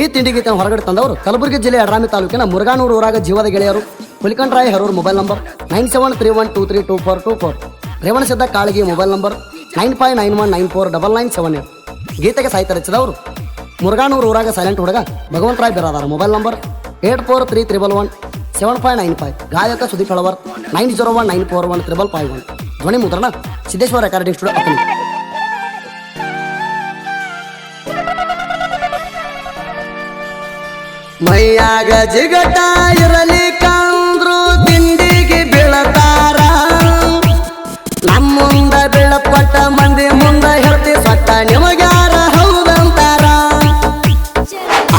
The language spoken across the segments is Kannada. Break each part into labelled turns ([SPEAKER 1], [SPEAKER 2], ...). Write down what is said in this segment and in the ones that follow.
[SPEAKER 1] ಈ ತಿಂಡಿ ಗೀತೆ ಹೊರಗಡೆ ತಂದವರು ಕಲಬುರಗಿ ಜಿಲ್ಲೆ ಅಡ್ರಾಮಿ ತಾಲೂಕಿನ ಮುರುಗಾನೂರು ಊರಾಗ ಜೀವದ ಗೆಳೆಯರು. Hulikandray Harur mobile number nine seven three one two three two four two four. Revanasidda Kalagi mobile number nine five nine one nine four double nine seven eight ಗೀತೆಗೆ ಸಾಹಿತ್ಯ ರಚಿಸಿದವರು ಮುರುಗಾನೂರು ಊರಾಗ ಸೈಲೆಂಟ್ ಹುಡುಗ Bhagavantaray Biradar. Mobile number eight four three triple one seven five nine five. ಗಾಯಕ Sudeep Halavar nine zero one nine four one triple five one. ಧ್ವನಿ ಮುದ್ರಣ ಸಿದ್ದೇಶ್ವರ ರೆಕಾರ್ಡಿಂಗ್ ಸ್ಟುಡಿಯೋ ಮೈಯಾಗ ಜಿಗಟ ಇರಲಿ ಕಂದ್ರು ತಿಂಡಿಗೆ ಬೀಳತಾರ. ನಮ್ಮ ಮುಂದ ಬೀಳಪಟ್ಟ ಮಂದಿ ಮುಂದ ಹೇಳ್ತಿ ಸೊಟ್ಟ ನಿಮಗ್ಯಾರ ಹೌದಂತಾರ.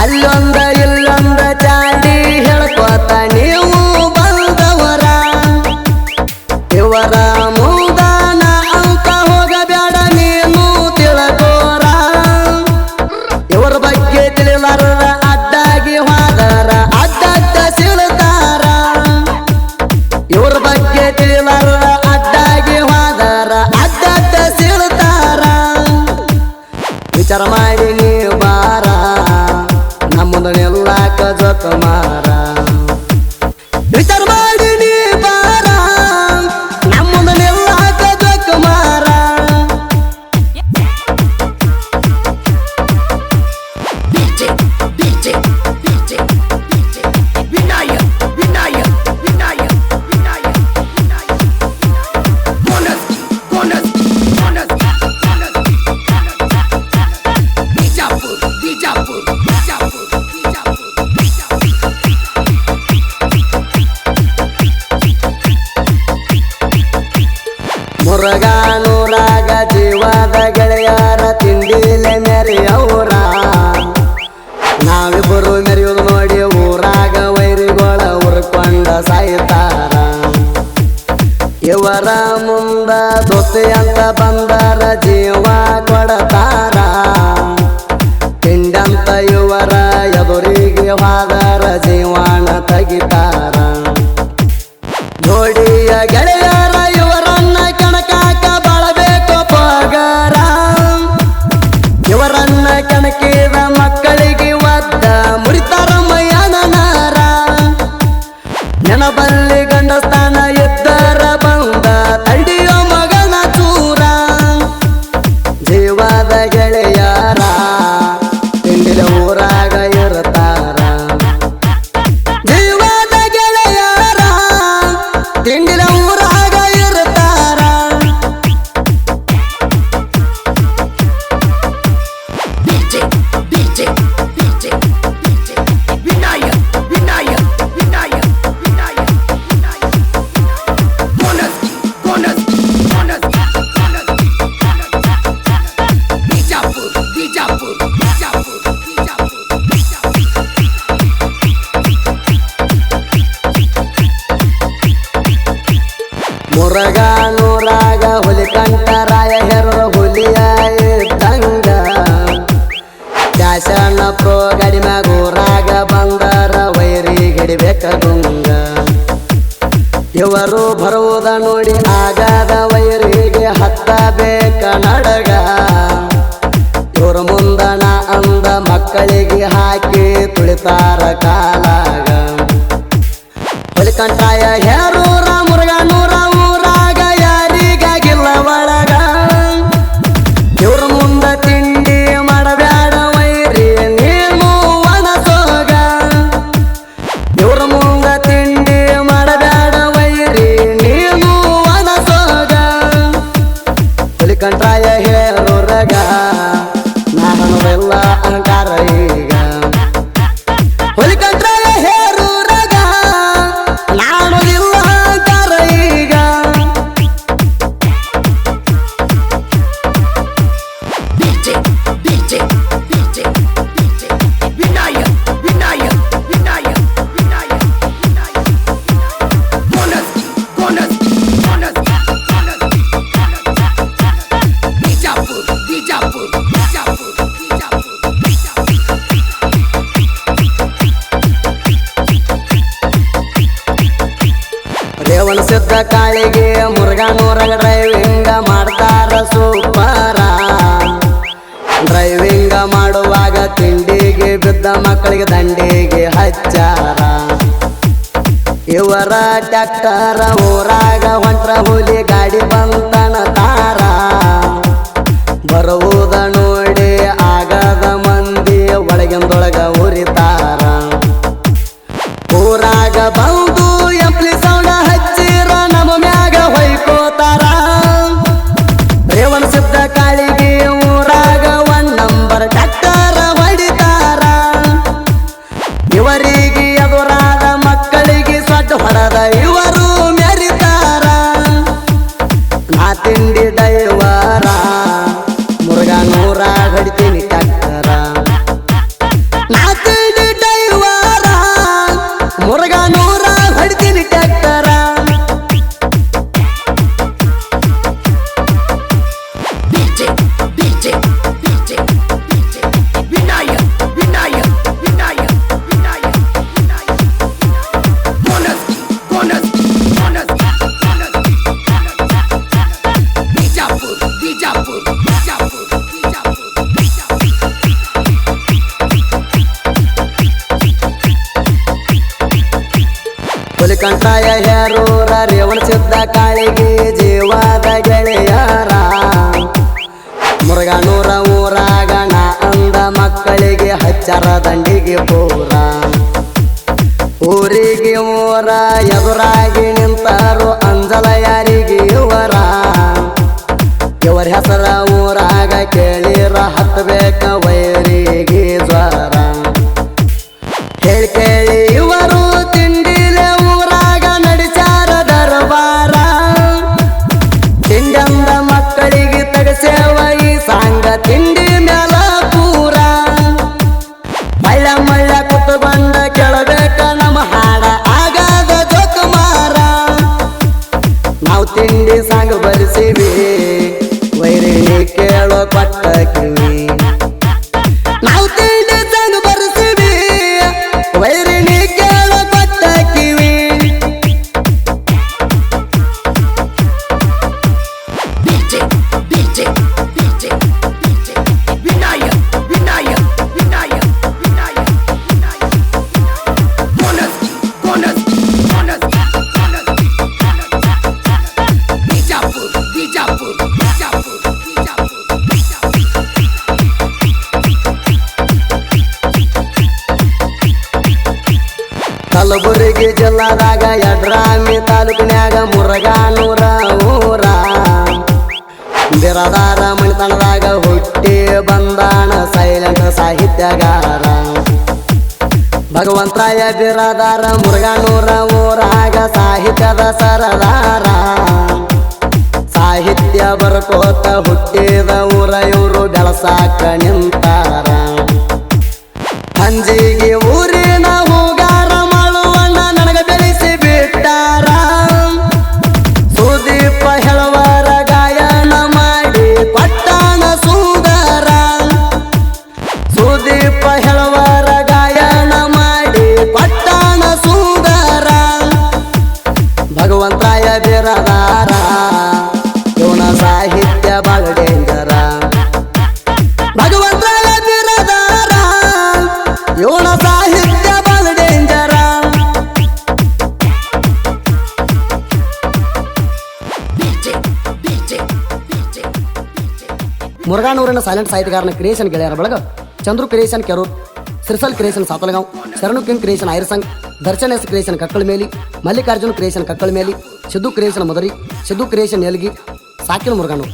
[SPEAKER 1] ಅಲ್ಲೊಂದ ಇಲ್ಲೊಂದ ಚಾಡಿ ಹೇಳ್ಕೊತ ನೀವು ಬಂದವರ. ಇವರ ನಾವಿಬ್ಬರು ಮೆರೆಯೋದು ನೋಡಿ, ಊರಾಗ ವೈರಿಗಳ ಉರ್ಕೊಂಡ ಸಾಯ್ತಾರ. ಇವರ ಮುಂದ ದೊತ್ತಿ ಅಂತ ಬಂದರ, ಜೀವ ಕೊಡತಾರ. ತಿಂಡಂತ ಇವರ ಎದುರಿಗೆ ಹೋದರ, ಜೀವನ ತೆಗಿತಾರ. ಗಂಡಸ್ತಾನ ಇವರು ಬರುವುದ ನೋಡಿ ಆಗದ ವೈರಿಗೆ ಹತ್ತಬೇಕ ನಡಗ. ಇವ್ರ ಮುಂದನ ಅಂದ ಮಕ್ಕಳಿಗೆ ಹಾಕಿ ತುಳಿತಾರ ಮುರುಗಾನೂರಾಗ ಡ್ರೈವಿಂಗ ಮಾಡ್ತಾರ ಸೂಪರ. ಡ್ರೈವಿಂಗ ಮಾಡುವಾಗ ತಿಂಡಿಗೆ ಬಿದ್ದ ಮಕ್ಕಳಿಗೆ ದಂಡಿಗೆ ಹಚ್ಚಾರ. ಇವರ ಟ್ಯಾಕ್ಟರ ಊರಾಗ ಹೊಂಟ್ರ ಹುಲಿ ಗಾಡಿ ಬಂತನ ತಾರ. ಹುಲಿಕಂಠಾಯ ಹೇರೂರ ರೇವಣ ಸಿದ್ಧ ಕಾಳಿಗೆ ಜೀವಾದ ಗೆಳೆಯರ. ಮುರುಗನೂರ ಊರ ನಾ ಅಂದ ಮಕ್ಕಳಿಗೆ ಹಚ್ಚರ ದಂಡಿಗೆ ಪೂರ. ಊರಿಗೆ ಊರ ಎದುರಾಗಿ ನಿಂತಾರು ಅಂಜಲ ಯಾರಿಗೆ ಕೊಟ್ಟ ಕಿವಿ ಕಲಬುರಗಿ ಜಿಲ್ಲಾದಾಗ ಯಡ್ರಾಮಿ ತಾಲೂಕಿನ್ಯಾಗ ಮುರಗಾನೂರ ಊರ. ಬಿರದಾರ ಮಣಿತನದಾಗ ಹುಟ್ಟಿ ಬಂದಾಣ ಸೈಲೆಂಟ್ ಸಾಹಿತ್ಯಗಾರ ಭಗವಂತರಾಯ ಬಿರದಾರ ಮುರುಗಾನೂರ ಊರಾಗ ಸಾಹಿತ್ಯದ ಸರದಾರ. ಸಾಹಿತ್ಯ ಬರ್ಕೋತ ಹುಟ್ಟಿದ ಊರ ಇವರು ಬೆಳಸಾಕ ನಿಂತಾರ. ಹಂಜಿಗೆ ಊರಿನ ಮುರುಗಾನೂರಿನ ಸೈಲೆಂಟ್ ಸಾಹಿತ್ಯಗಾರನ ಕ್ರಿಯೇಷನ್ ಗೆಳೆಯರ ಬಳಗ Chandru creation Kerur, Sirsal creation Satalgaon, Sharanu king creation Airasang Darshan S creation Kakkala Meli, Mallikarjun creation Kakkala Meli, Siddu creation Madari, Siddu creation Elgi Sakil Muruganur